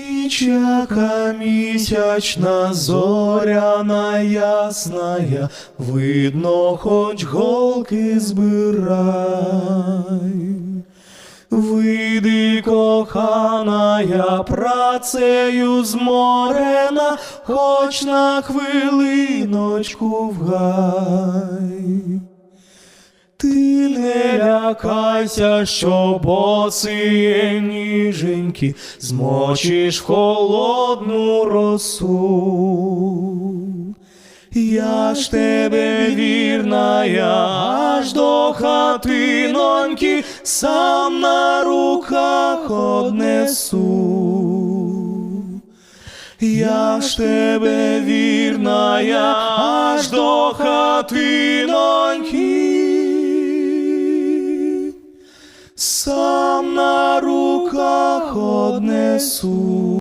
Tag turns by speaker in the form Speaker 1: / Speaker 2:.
Speaker 1: Ніч, яка місячна, зоряна ясная, видно, хоч голки збирай. Вийди, коханая, працею зморена, хоч на хвилиночку в гай. Ти не лякайся, що босиє ніженькі, змочиш холодну росу. Я ж тебе вірна, я аж до хатиноньки, сам на руках однесу. Я ж тебе вірна, я аж до хатиноньки, сам на руках однесу.